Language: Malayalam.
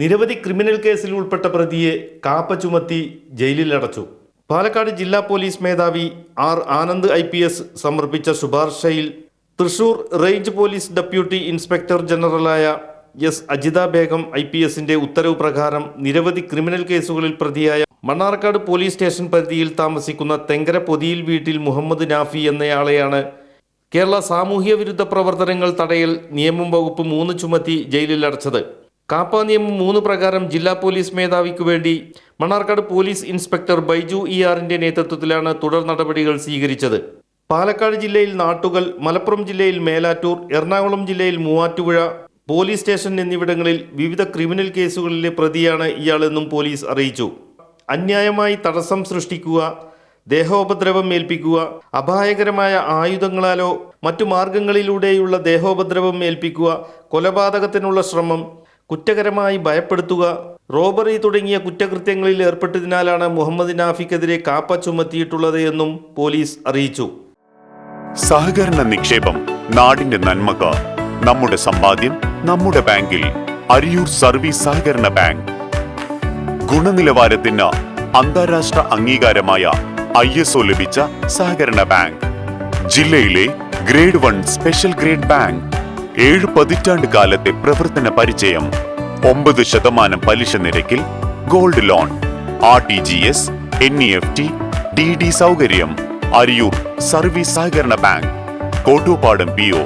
നിരവധി ക്രിമിനൽ കേസിൽ ഉൾപ്പെട്ട പ്രതിയെ കാപ്പ ചുമത്തി ജയിലിലടച്ചു പാലക്കാട് ജില്ലാ പോലീസ് മേധാവി ആർ ആനന്ദ് ഐ സമർപ്പിച്ച ശുപാർശയിൽ Thrissur range police deputy inspector ജനറലായ S Ajitha Begum I P എസിന്റെ ഉത്തരവ് പ്രകാരം നിരവധി ക്രിമിനൽ കേസുകളിൽ പ്രതിയായ മണ്ണാർക്കാട് പോലീസ് സ്റ്റേഷൻ പരിധിയിൽ താമസിക്കുന്ന തെങ്കര പൊതിയിൽ വീട്ടിൽ മുഹമ്മദ് നാഫി എന്നയാളെയാണ് കേരള സാമൂഹ്യ വിരുദ്ധ പ്രവർത്തനങ്ങൾ തടയൽ നിയമം വകുപ്പ് മൂന്ന് ചുമത്തി ജയിലിൽ അടച്ചത്. കാപ്പ നിയമം മൂന്ന് പ്രകാരം ജില്ലാ പോലീസ് മേധാവിക്ക് വേണ്ടി Mannarkkad police inspector Baiju E ആറിന്റെ നേതൃത്വത്തിലാണ് തുടർ നടപടികൾ സ്വീകരിച്ചത്. പാലക്കാട് ജില്ലയിൽ നാട്ടുകൽ മലപ്പുറം ജില്ലയിൽ മേലാറ്റൂർ എറണാകുളം ജില്ലയിൽ മൂവാറ്റുപുഴ പോലീസ് സ്റ്റേഷൻ എന്നിവിടങ്ങളിൽ വിവിധ ക്രിമിനൽ കേസുകളിലെ പ്രതിയാണ് ഇയാളെന്നും പോലീസ് അറിയിച്ചു. അന്യായമായി തടസ്സം സൃഷ്ടിക്കുക ദേഹോപദ്രവം ഏൽപ്പിക്കുക അപായകരമായ ആയുധങ്ങളാലോ മറ്റു മാർഗങ്ങളിലൂടെയുള്ള ദേഹോപദ്രവം ഏൽപ്പിക്കുക കൊലപാതകത്തിനുള്ള ശ്രമം കുറ്റകരമായി ഭയപ്പെടുത്തുക. റോബറി തുടങ്ങിയ കുറ്റകൃത്യങ്ങളിൽ ഏർപ്പെട്ടതിനാലാണ് മുഹമ്മദ് നാഫിക്കെതിരെ കാപ്പ ചുമത്തിയിട്ടുള്ളത് എന്നും പോലീസ് അറിയിച്ചു. സഹകരണ നിക്ഷേപം നാടിന്റെ നന്മക നമ്മുടെ സമ്പാദ്യം നമ്മുടെ ബാങ്കിൽ അരിയൂർ സർവീസ് സഹകരണ ബാങ്ക്. ഗുണനിലവാരത്തിന് അന്താരാഷ്ട്ര അംഗീകാരമായ ഐ എസ് ഒ ലഭിച്ച സഹകരണ ബാങ്ക്. ജില്ലയിലെ grade one special grade bank. ഏഴ് പതിറ്റാണ്ട് കാലത്തെ പ്രവർത്തന പരിചയം. ഒമ്പത് ശതമാനം പലിശ നിരക്കിൽ gold loan R T G S N E F T D D സൗകര്യം അരിയൂർ സർവീസ് സഹകരണ ബാങ്ക് കോട്ടൂപ്പാടം പി ഒ